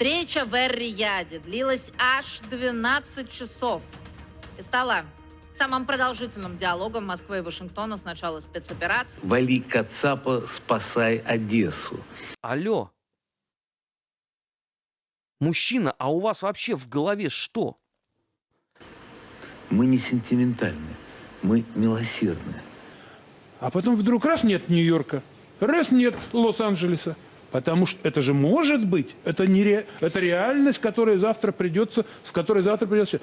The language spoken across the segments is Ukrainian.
Встреча в Эр-Рияде длилась аж 12 часов и стала самым продолжительным диалогом Москвы и Вашингтона с начала спецоперации. Вали Кацапа, спасай Одессу. Алло. Мужчина, а у вас вообще в голове что? Мы не сентиментальны, мы милосердны. А потом вдруг раз нет Нью-Йорка, раз нет Лос-Анджелеса. Потому что это же может быть, это, не ре- это реальность, которая завтра придется, с которой завтра придется.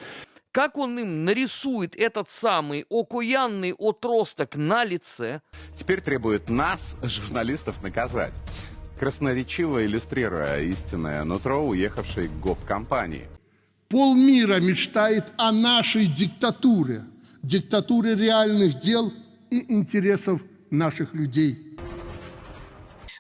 Как он им нарисует этот самый окуянный отросток на лице? теперь требует нас, журналистов, наказать. Красноречиво иллюстрируя истинное нутро уехавшей гоп-компании. Полмира мечтает о нашей диктатуре, диктатуре реальных дел и интересов наших людей.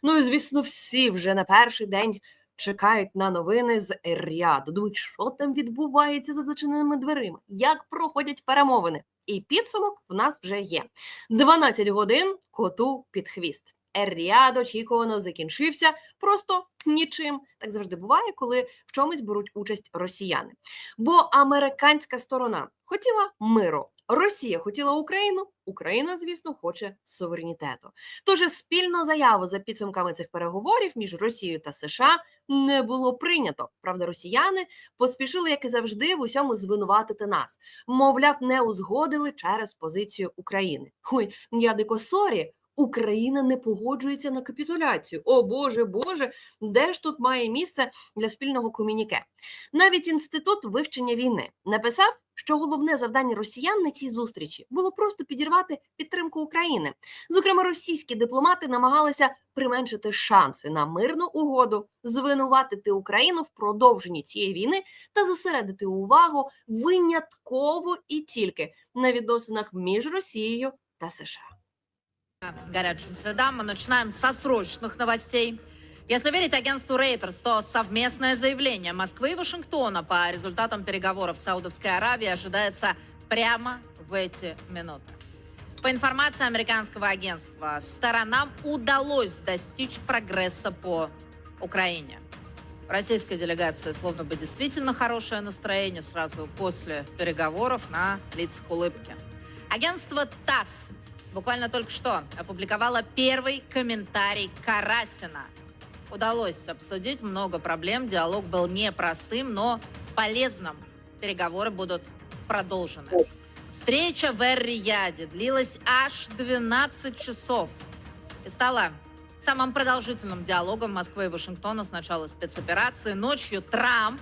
Ну і звісно, всі вже на перший день чекають на новини з Ер-Ріаду. Думають, що там відбувається за зачиненими дверима, як проходять перемовини. І підсумок в нас вже є: 12 годин коту під хвіст. Ер-Ріад очікувано закінчився просто нічим. Так завжди буває, коли в чомусь беруть участь росіяни. Бо американська сторона хотіла миру. Росія хотіла Україну, Україна, звісно, хоче суверенітету. Тож спільну заяву за підсумками цих переговорів між Росією та США не було прийнято. Правда, росіяни поспішили, як і завжди, в усьому звинуватити нас. Мовляв, не узгодили через позицію України. Ой, я дико сорі. Україна не погоджується на капітуляцію. О Боже, Боже, де ж тут має місце для спільного комюніке? Навіть інститут вивчення війни написав, що головне завдання росіян на цій зустрічі було просто підірвати підтримку України. Зокрема, російські дипломати намагалися применшити шанси на мирну угоду, звинуватити Україну в продовженні цієї війни та зосередити увагу винятково і тільки на відносинах між Росією та США. Горячим следам. Мы начинаем со срочных новостей. Если верить агентству Reuters, то совместное заявление Москвы и Вашингтона по результатам переговоров с Саудовской Аравией ожидается прямо в эти минуты. По информации американского агентства, сторонам удалось достичь прогресса по Украине. В российской делегации словно бы действительно хорошее настроение сразу после переговоров на лицах улыбки. Агентство ТАСС буквально только что опубликовала первый комментарий Карасина. Удалось обсудить много проблем, диалог был непростым, но полезным. Переговоры будут продолжены. Встреча в Эр-Рияде длилась аж 12 часов и стала самым продолжительным диалогом Москвы и Вашингтона с начала спецоперации. Ночью Трамп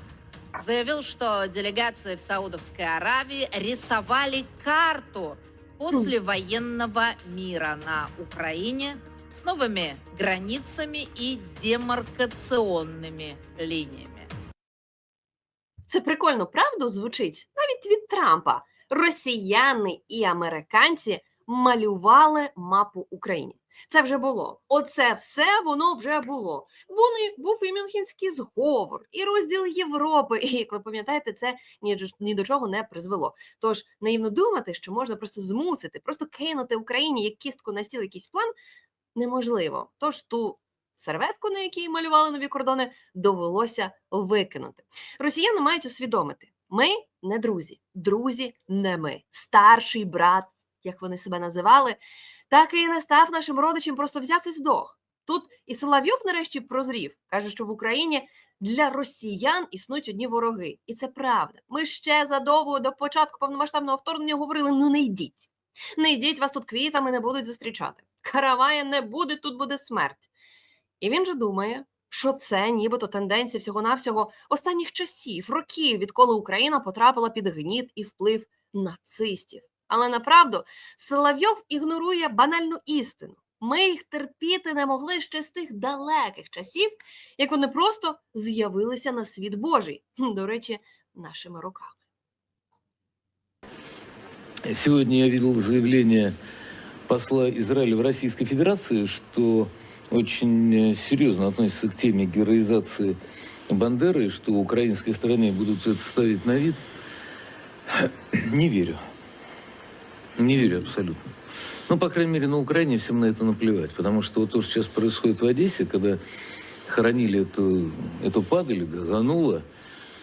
заявил, что делегации в Саудовской Аравии рисовали карту после военного мира на Украине с новыми границами и демаркационными линиями. Це прикольно, правда, звучить навіть від Трампа. Росіяни і американці малювали мапу України. Це вже було. Оце все воно вже було. Вони був і Мюнхенський зговор, і розділ Європи. І як ви пам'ятаєте, це ні, ні до чого не призвело. Тож наївно думати, що можна просто змусити, просто кинути Україні як кістку на стіл якийсь план, неможливо. Тож ту серветку, на якій малювали нові кордони, довелося викинути. Росіяни мають усвідомити: ми не друзі, друзі не ми. Старший брат, як вони себе називали, так і не став нашим родичем, просто взяв і здох. Тут і Соловйов нарешті прозрів, каже, що в Україні для росіян існують одні вороги, і це правда. Ми ще задовго до початку повномасштабного вторгнення говорили: ну не йдіть, не йдіть, вас тут квітами не будуть зустрічати. Каравая не буде, тут буде смерть. І він же думає, що це нібито тенденція всього-навсього останніх часів, років, відколи Україна потрапила під гніт і вплив нацистів. Але направду Соловйов ігнорує банальну істину. Ми їх терпіти не могли ще з тих далеких часів, як вони просто з'явилися на світ Божий. Хм, До речі, нашими руками. Сегодня я видел заявление посла Израиля в Российской Федерации, что очень э, серьезно относится к теме героизации Бандеры, и что украинской стороне будут это ставить на вид. Не верю. Не верю абсолютно. Ну, по крайней мере, на Украине всем на это наплевать. Потому что вот то, что сейчас происходит в Одессе, когда хоронили эту, эту падаль, газануло,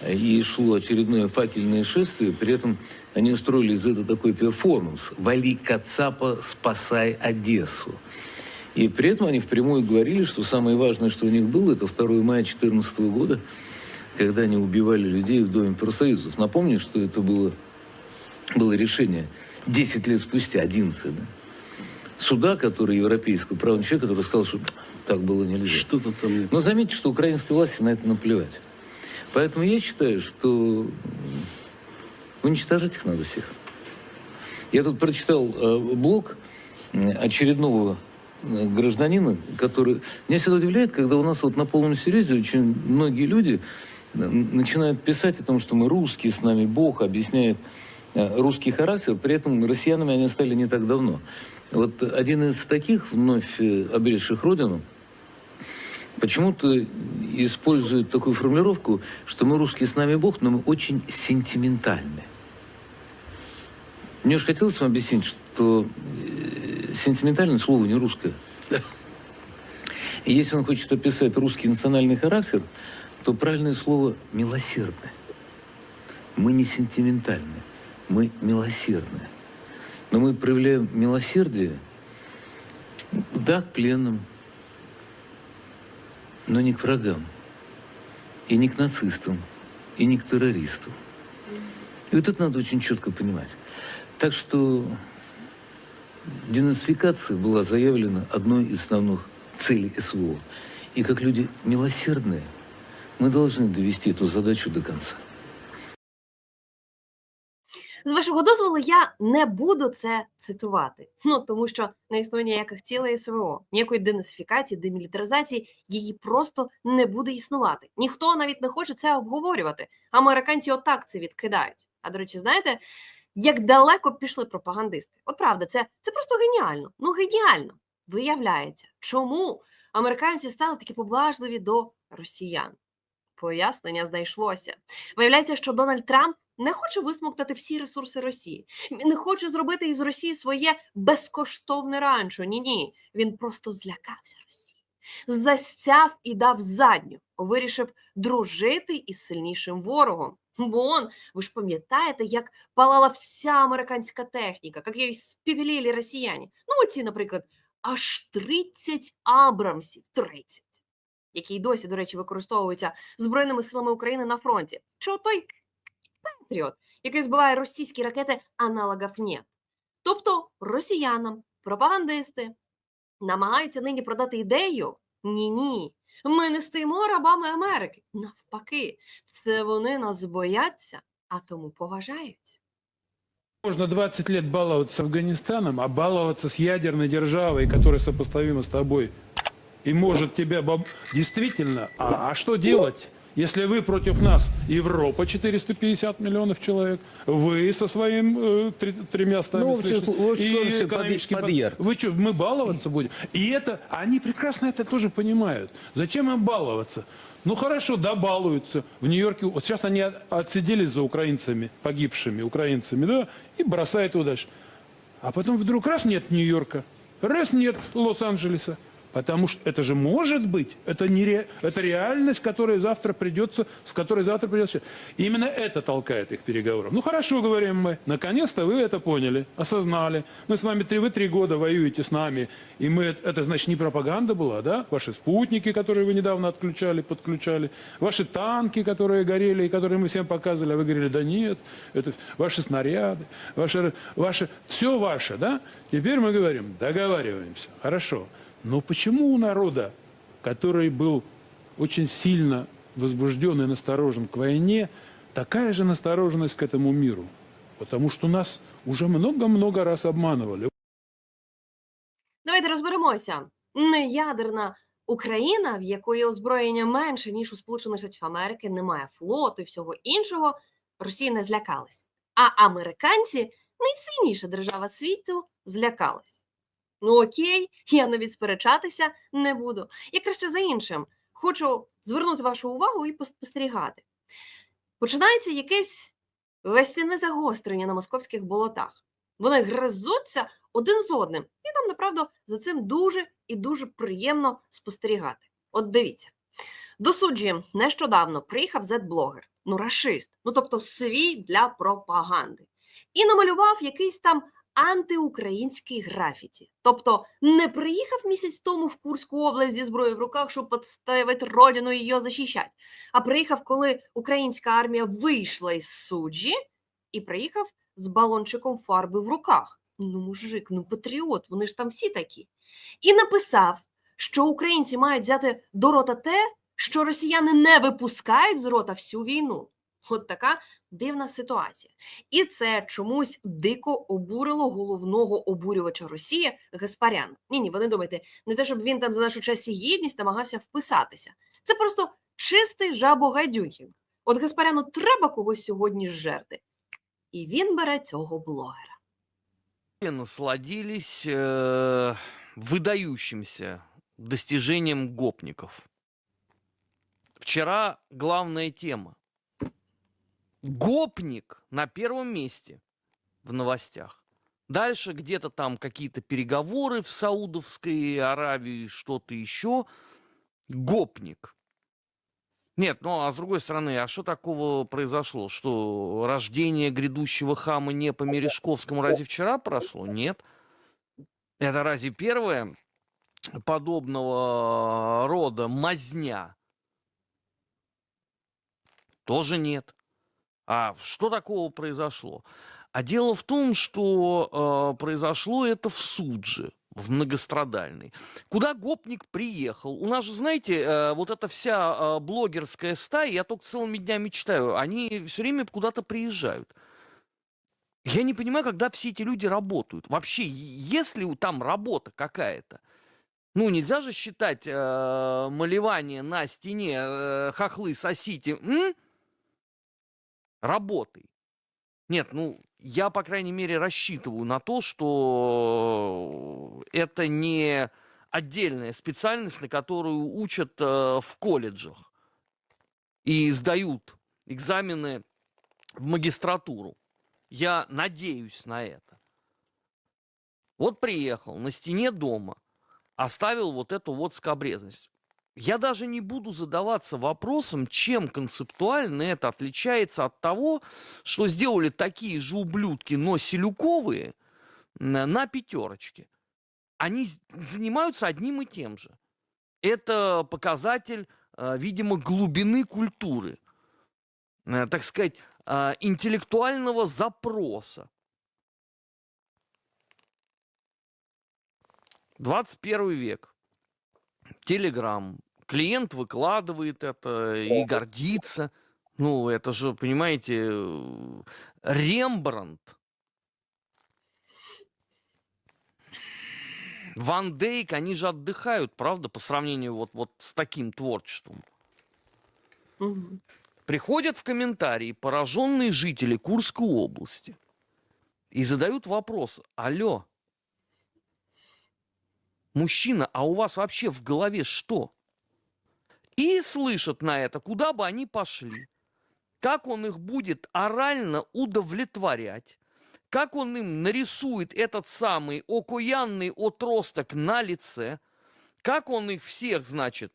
и шло очередное факельное шествие, при этом они устроили из этого такой перформанс «Вали Кацапа, спасай Одессу». И при этом они впрямую говорили, что самое важное, что у них было, это 2 мая 2014 года, когда они убивали людей в Доме профсоюзов. Напомню, что это было, было решение 10 лет спустя, 11, да? суда, который европейского права человека, который сказал, что так было нельзя. Что-то там... Но заметьте, что украинской власти на это наплевать. Поэтому я считаю, что уничтожать их надо всех. Я тут прочитал э, блог очередного э, гражданина, который... Меня всегда удивляет, когда у нас вот на полном серьезе очень многие люди начинают писать о том, что мы русские, с нами Бог, объясняет русский характер, при этом россиянами они стали не так давно. Вот один из таких, вновь э, обретших родину, почему-то используют такую формулировку, что мы русские, с нами Бог, но мы очень сентиментальны. Мне уж хотелось вам объяснить, что э, сентиментальное слово не русское. И если он хочет описать русский национальный характер, то правильное слово «милосердное». Мы не сентиментальны, мы милосердные. Но мы проявляем милосердие, да, к пленным, но не к врагам, и не к нацистам, и не к террористам. И вот это надо очень четко понимать. Так что денацификация была заявлена одной из основных целей СВО. И как люди милосердные, мы должны довести эту задачу до конца. З вашого дозволу, я не буду це цитувати. Ну тому що не існує ніяких цілей СВО, ніякої денацифікації, демілітаризації її просто не буде існувати. Ніхто навіть не хоче це обговорювати. Американці отак це відкидають. А до речі, знаєте, як далеко пішли пропагандисти? От правда, це, це просто геніально. Ну геніально. Виявляється, чому американці стали такі поблажливі до росіян? Пояснення знайшлося. Виявляється, що Дональд Трамп не хоче висмоктати всі ресурси Росії. Він не хоче зробити із Росії своє безкоштовне ранчо. Ні, ні. Він просто злякався Росії, застяв і дав задню. Вирішив дружити із сильнішим ворогом. Бо он, ви ж пам'ятаєте, як палала вся американська техніка, як її співіліли росіяни. Ну, оці, наприклад, аж 30 Абрамсів, 30, які й досі, до речі, використовуються Збройними силами України на фронті. Чи той Петріот, який збиває російські ракети, аналогів нет. Тобто росіянам, пропагандисти намагаються нині продати ідею. Ні, ні. Ми не стоїмо рабами Америки. Навпаки, це вони нас бояться, а тому поважають. Можно 20 лет баловаться с Афганистаном, а баловаться с ядерной державой, которая сопоставима с тобой, и может тебя бом- действительно. А, а что делать, если вы против нас, Европа 450 миллионов человек, вы со своим э, три- тремя стами Ну, что и экономический под под- ярд. Вы что, мы баловаться будем? И это, они прекрасно это тоже понимают. Зачем им баловаться? Ну хорошо, да, балуются. В Нью-Йорке, вот сейчас они от- отсиделись за украинцами, погибшими украинцами, да, и бросают дальше. А потом вдруг раз нет Нью-Йорка, раз нет Лос-Анджелеса. Потому что это же может быть, это, не ре- это реальность, которая завтра придется, с которой завтра придется. Именно это толкает их переговоров. Ну хорошо, говорим мы, наконец-то вы это поняли, осознали. Мы с вами три, вы три года воюете с нами, и мы, это, значит не пропаганда была, да? Ваши спутники, которые вы недавно отключали, подключали, ваши танки, которые горели, и которые мы всем показывали, а вы говорили, да нет, это ваши снаряды, ваши, ваши, все ваше, да? Теперь мы говорим, договариваемся, хорошо. Но почему у народа, который был очень сильно возбужден и насторожен к войне, такая же настороженность к этому миру? Потому что нас уже много-много раз обманывали. Давайте розберемося. Неядерна Україна, в якої озброєння менше, ніж у Сполучених Штатів Америки, немає флоту і всього іншого, Росія не злякалась. А американці, найсильніша держава світу, злякалась. Ну окей, я навіть сперечатися не буду. Я краще за іншим. Хочу звернути вашу увагу і поспостерігати. Починається якесь весняне загострення на московських болотах. Вони гризуться один з одним. І нам, направду, за цим дуже і дуже приємно спостерігати. От дивіться, До суджі нещодавно приїхав зет-блогер, ну рашист, ну тобто свій для пропаганди, і намалював якийсь там антиукраїнський графіті. Тобто не приїхав місяць тому в Курську область зі зброєю в руках, щоб підставити родину і її захищати, а приїхав, коли українська армія вийшла із суджі, і приїхав з балончиком фарби в руках. Ну, мужик, ну патріот, вони ж там всі такі. І написав, що українці мають взяти до рота те, що росіяни не випускають з рота всю війну. От така дивна ситуація. І це чомусь дико обурило головного обурювача Росії Гаспаряна. Ні, ні, ви не думайте, не те, щоб він там за нашу честь гідність намагався вписатися. Це просто чистий жабогадюхінг. От Гаспаряну треба когось сьогодні зжерти. І він бере цього блогера. насладились э, выдающимся достижением гопников. Вчера главная тема. Гопник на первом месте в новостях. Дальше где-то там какие-то переговоры в Саудовской Аравии, что-то еще. Гопник. Нет, ну а с другой стороны, а что такого произошло? Что рождение грядущего хама не по Мережковскому разве вчера прошло? Нет. Это разве первое подобного рода мазня? Тоже нет. А что такого произошло? А дело в том, что э, произошло это в Судже, в многострадальной. Куда гопник приехал? У нас же, знаете, э, вот эта вся э, блогерская стая, я только целыми днями читаю, они все время куда-то приезжают. Я не понимаю, когда все эти люди работают. Вообще, есть ли там работа какая-то? Ну, нельзя же считать э, малевание на стене э, хохлы сосите м? Работой. Нет, ну, я, по крайней мере, рассчитываю на то, что это не отдельная специальность, на которую учат э, в колледжах и сдают экзамены в магистратуру. Я надеюсь на это. Вот приехал на стене дома, оставил вот эту вот скобрезность. Я даже не буду задаваться вопросом, чем концептуально это отличается от того, что сделали такие же ублюдки, но селюковые, на, пятерочке. Они занимаются одним и тем же. Это показатель, э, видимо, глубины культуры, э, так сказать, э, интеллектуального запроса. 21 век. Телеграм. Клиент выкладывает это и гордится. Ну, это же, понимаете, Рембрандт. Ван Дейк, они же отдыхают, правда, по сравнению вот, вот с таким творчеством. Мгм. Приходят в комментарии пораженные жители Курской области и задают вопрос, алло, мужчина, а у вас вообще в голове что? И слышат на это, куда бы они пошли, как он их будет орально удовлетворять, как он им нарисует этот самый окуянный отросток на лице, как он их всех, значит,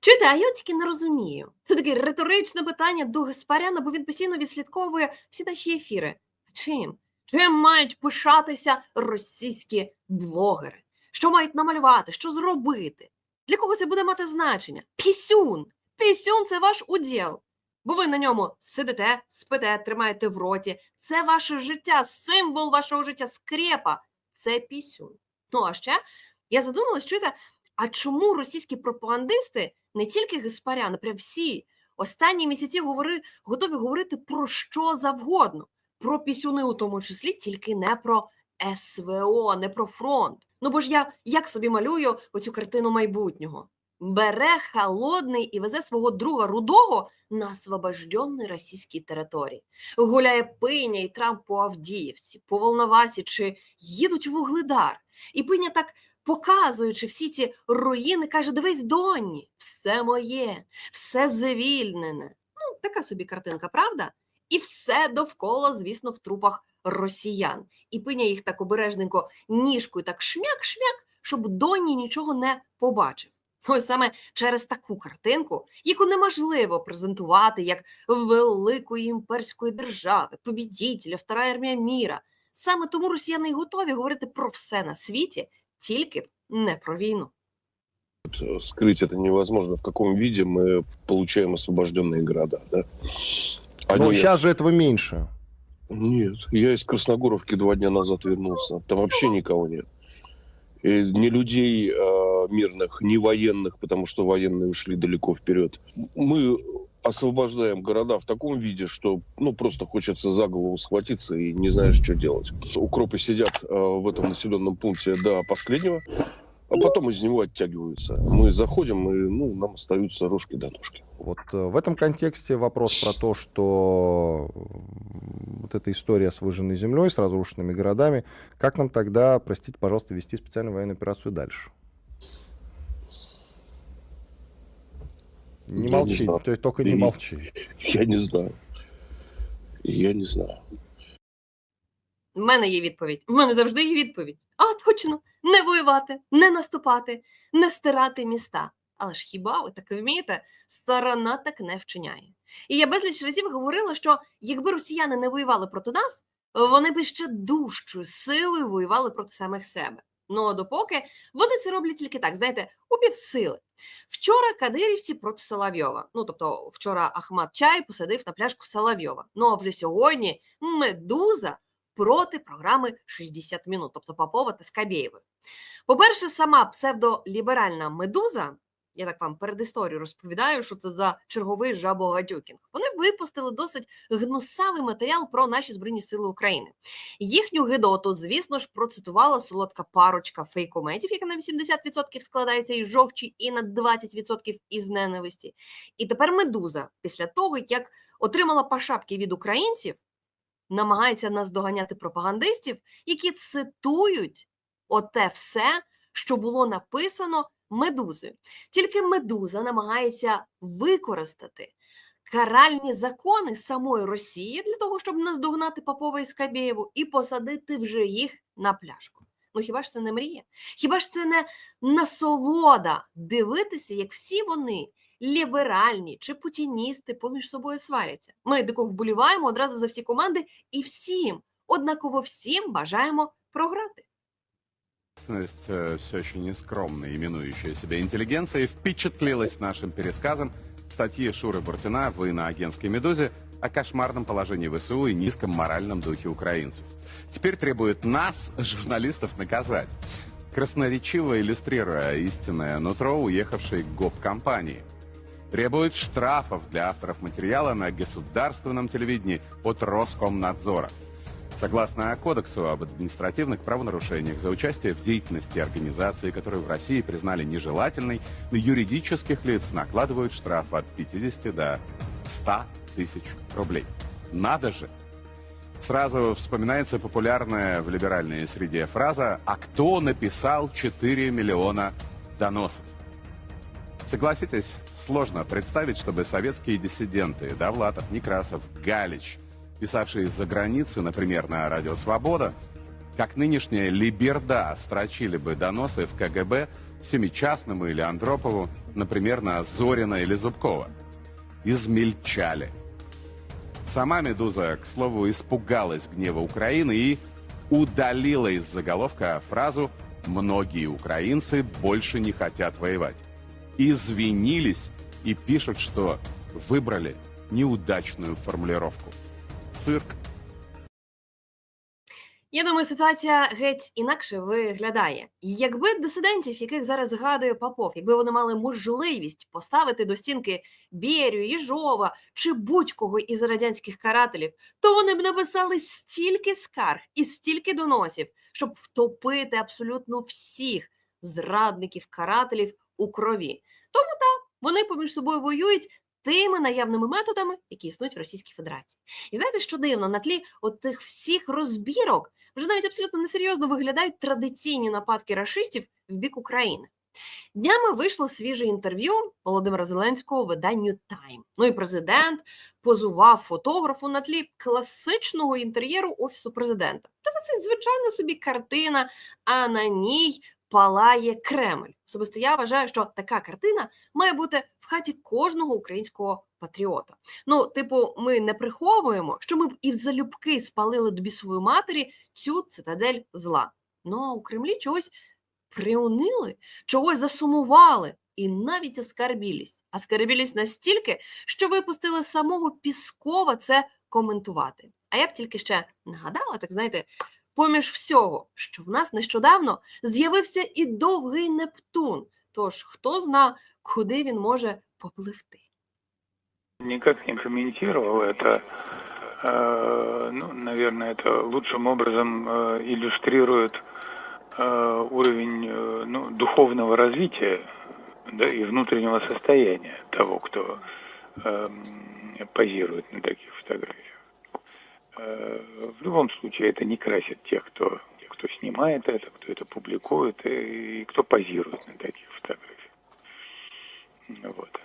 Чуєте, а я от тільки не розумію. Це таке риторичне питання до Гаспаряна, бо він постійно відслідковує всі наші ефіри. Чим? Чим мають пишатися російські блогери? Що мають намалювати? Що зробити? Для кого це буде мати значення? Пісюн! Пісюн це ваш уділ. Бо ви на ньому сидите, спите, тримаєте в роті. Це ваше життя, символ вашого життя, скрепа. Це пісюн. Ну а ще я задумалась, чуєте, а чому російські пропагандисти, не тільки Гаспарян, а всі останні місяці говори, готові говорити про що завгодно, про пісюни у тому числі, тільки не про СВО, не про фронт. Ну бо ж я як собі малюю оцю картину майбутнього? Бере холодний і везе свого друга рудого на освобожденні російській території. Гуляє пиня і Трамп по Авдіївці, по Волновасі чи їдуть в Вугледар. І пиня так показуючи всі ці руїни, каже: Дивись, Донні, все моє, все звільнене. Ну, така собі картинка, правда? І все довкола, звісно, в трупах росіян. І пиня їх так обережненько ніжкою, так шмяк-шмяк, щоб Донні нічого не побачив. Ось саме через таку картинку, яку неможливо презентувати як великої імперської держави, побідітеля, втора армія міра. Саме тому росіяни й готові говорити про все на світі, тільки б не про війну. Э, скрыть это невозможно, в каком виде мы получаем освобожденные города. Да? Но Они- сейчас же этого меньше. Нет, я из Красногоровки два дня назад вернулся. Там вообще никого нет. И ни людей а, мирных, ни военных, потому что военные ушли далеко вперед. Мы освобождаем города в таком виде, что ну просто хочется за голову схватиться и не знаешь, что делать. Укропы сидят а, в этом населенном пункте до последнего, а потом из него оттягиваются. Мы заходим, и ну, нам остаются рожки до ножки. Вот э, в этом контексте вопрос про то, что вот эта история с выжженной землей, с разрушенными городами, как нам тогда, простите, пожалуйста, вести специальную военную операцию дальше? Не Я не молчи, знаю. ты только не молчи. Я не знаю. Я не знаю. В мене є відповідь. В мене завжди є відповідь. А точно, не воювати, не наступати, не стирати міста. Але ж хіба ви так вмієте? Сторона так не вчиняє. І я безліч разів говорила, що якби росіяни не воювали проти нас, вони би ще дужчою силою воювали проти самих себе. Ну а допоки вони це роблять тільки так, знаєте, у півсили. Вчора кадирівці проти Соловйова. Ну тобто, вчора Ахмат Чай посадив на пляшку Соловйова. Ну а вже сьогодні медуза проти програми 60 минут, тобто Попова та Скабєєвої. По-перше, сама псевдоліберальна медуза, я так вам перед історією розповідаю, що це за черговий жабогадюкінг. Вони випустили досить гнусавий матеріал про наші збройні сили України. Їхню гидоту, звісно ж, процитувала солодка парочка фейкометів, яка на 80% складається із жовчі і на 20% із ненависті. І тепер медуза, після того, як отримала по шапки від українців, намагається наздоганяти пропагандистів, які цитують оте все, що було написано медузою. Тільки медуза намагається використати каральні закони самої Росії для того, щоб наздогнати Попова і Скабєєву і посадити вже їх на пляшку. Ну хіба ж це не мрія? Хіба ж це не насолода дивитися, як всі вони ліберальні чи путіністи поміж собою сваряться? Ми дико вболіваємо одразу за всі команди і всім, однаково всім бажаємо програти. Общественность, э, все еще нескромно именующая себя интеллигенцией, впечатлилась нашим пересказом статьи Шуры Буртина в иноагентской «Медузе» о кошмарном положении ВСУ и низком моральном духе украинцев. Теперь требует нас, журналистов, наказать. Красноречиво иллюстрируя истинное нутро уехавшей ГОП-компании. Требует штрафов для авторов материала на государственном телевидении от Роскомнадзора. Согласно Кодексу об административных правонарушениях за участие в деятельности организации, которую в России признали нежелательной, на юридических лиц накладывают штраф от 50 до 100 тысяч рублей. Надо же! Сразу вспоминается популярная в либеральной среде фраза «А кто написал 4 миллиона доносов?» Согласитесь, сложно представить, чтобы советские диссиденты Довлатов, Некрасов, Галич, писавшие из-за границы, например, на Радио Свобода, как нынешняя Либерда строчили бы доносы в КГБ Семичастному или Андропову, например, на Зорина или Зубкова. Измельчали. Сама «Медуза», к слову, испугалась гнева Украины и удалила из заголовка фразу «Многие украинцы больше не хотят воевать». Извинились и пишут, что выбрали неудачную формулировку. Цирк Я думаю, ситуація геть інакше виглядає. Якби дисидентів, яких зараз згадує Попов, якби вони мали можливість поставити до стінки Берію, Їжова чи будь-кого із радянських карателів, то вони б написали стільки скарг і стільки доносів, щоб втопити абсолютно всіх зрадників, карателів у крові. Тому так, вони поміж собою воюють тими наявними методами, які існують в Російській Федерації. І знаєте, що дивно, на тлі от тих всіх розбірок вже навіть абсолютно несерйозно виглядають традиційні нападки рашистів в бік України. Днями вийшло свіже інтерв'ю Володимира Зеленського виданню Time. Ну і президент позував фотографу на тлі класичного інтер'єру офісу президента. Та це звичайна собі картина, а на ній палає Кремль. Особисто я вважаю, що така картина має бути в хаті кожного українського патріота. Ну, типу, ми не приховуємо, що ми б і в залюбки спалили до бісової матері цю цитадель зла. Ну а у Кремлі чогось приунили, чогось засумували і навіть оскарбілись. Оскарбілись настільки, що випустили самого Піскова це коментувати. А я б тільки ще нагадала, так знаєте, поміж всього, що в нас нещодавно з'явився і довгий Нептун. Тож хто зна, куди він може попливти. Никак не комментировал это. Э, Ну, наверное, это лучшим образом э, иллюстрирует э, уровень э, ну, духовного развития да, и внутреннего состояния того, кто эм, позирует на таких фотографиях. Э, В любом случае, это не красит тех, кто, кто снимает это, кто это публикует и, и кто позирует на таких фотографиях. Вот.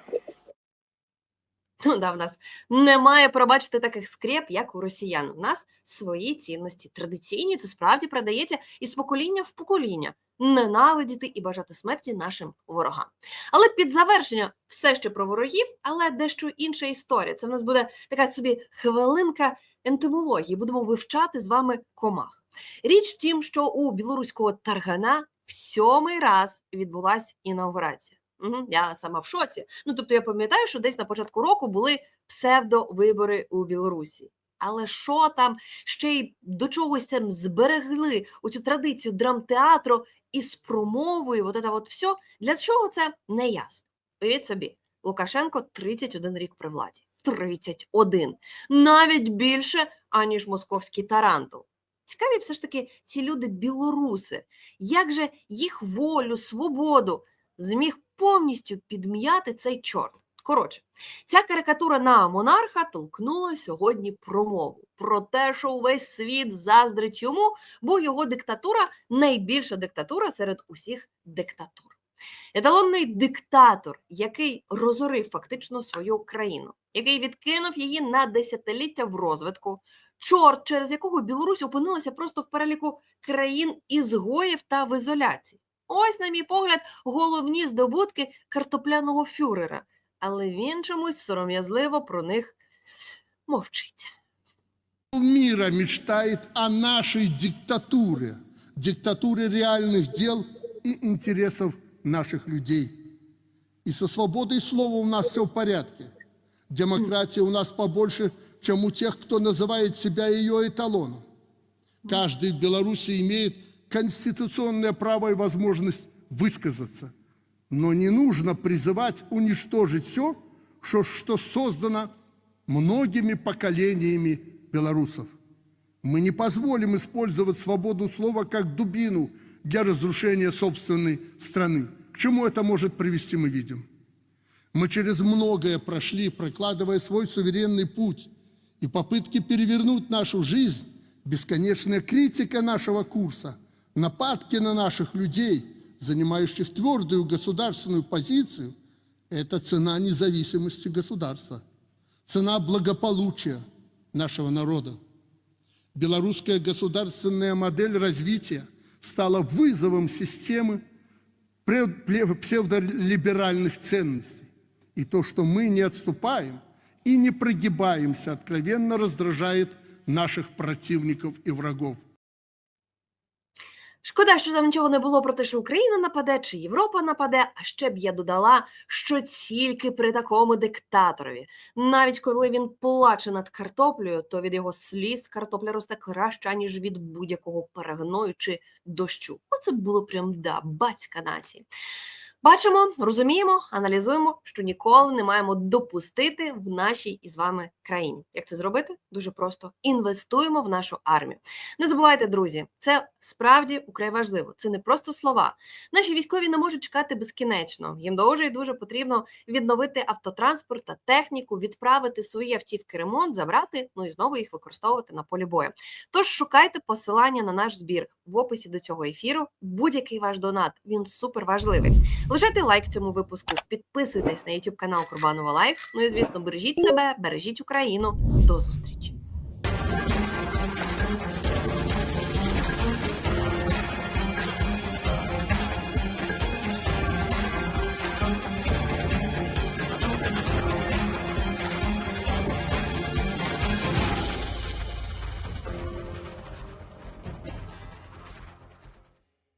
Ну да, в нас немає пробачити таких скреп, як у росіян. У нас свої цінності традиційні. Це справді продається із покоління в покоління. Ненавидіти і бажати смерті нашим ворогам. Але під завершення все ще про ворогів, але дещо інша історія. Це в нас буде така собі хвилинка ентомології. Будемо вивчати з вами комах. Річ в тім, що у білоруського таргана в сьомий раз відбулася інаугурація. Угу, я сама в шоці. Ну тобто я пам'ятаю, що десь на початку року були псевдовибори у Білорусі. Але що там ще й до чогось там зберегли оцю традицію драмтеатру із промовою, от це от все. Для чого це не ясно? Уявіть собі, Лукашенко 31 рік при владі. 31. Навіть більше, аніж московський тарантул. Цікаві все ж таки ці люди білоруси. Як же їх волю, свободу зміг повністю підм'яти цей чорт? Коротше, ця карикатура на монарха толкнула сьогодні промову про те, що увесь світ заздрить йому, бо його диктатура найбільша диктатура серед усіх диктатур. Еталонний диктатор, який розорив фактично свою країну, який відкинув її на десятиліття в розвитку, чорт, через якого Білорусь опинилася просто в переліку країн ізгоїв та в ізоляції. Ось, на мій погляд, головні здобутки картопляного фюрера, але він чомусь сором'язливо про них мовчить. мира мечтает о нашей диктатуре, диктатуре реальных дел и интересов наших людей. И со свободой слова у нас все в порядке. Демократия у нас побольше, чем у тех, кто называет себя ее эталоном. Каждый в Беларуси имеет конституционное право и возможность высказаться. Но не нужно призывать уничтожить все, что, что создано многими поколениями белорусов. Мы не позволим использовать свободу слова как дубину для разрушения собственной страны. К чему это может привести, мы видим. Мы через многое прошли, прокладывая свой суверенный путь. И попытки перевернуть нашу жизнь, бесконечная критика нашего курса, нападки на наших людей, занимающих твердую государственную позицию, это цена независимости государства, цена благополучия нашего народа. Белорусская государственная модель развития стала вызовом системы псевдолиберальных ценностей. И то, что мы не отступаем и не прогибаемся, откровенно раздражает наших противников и врагов. Шкода, що там нічого не було про те, що Україна нападе чи Європа нападе. А ще б я додала, що тільки при такому диктаторові, навіть коли він плаче над картоплею, то від його сліз картопля росте краще, ніж від будь-якого перегною чи дощу. Оце було прям да, батька нації. Бачимо, розуміємо, аналізуємо, що ніколи не маємо допустити в нашій із вами країні. Як це зробити? Дуже просто інвестуємо в нашу армію. Не забувайте, друзі, це справді украй важливо. Це не просто слова. Наші військові не можуть чекати безкінечно. Їм дуже і дуже потрібно відновити автотранспорт та техніку, відправити свої автівки ремонт, забрати, ну і знову їх використовувати на полі бою. Тож шукайте посилання на наш збір в описі до цього ефіру. Будь-який ваш донат він супер важливий. Лишайте лайк цьому випуску, підписуйтесь на YouTube канал Курбанова Лайф. Ну і звісно, бережіть себе, бережіть Україну. До зустрічі!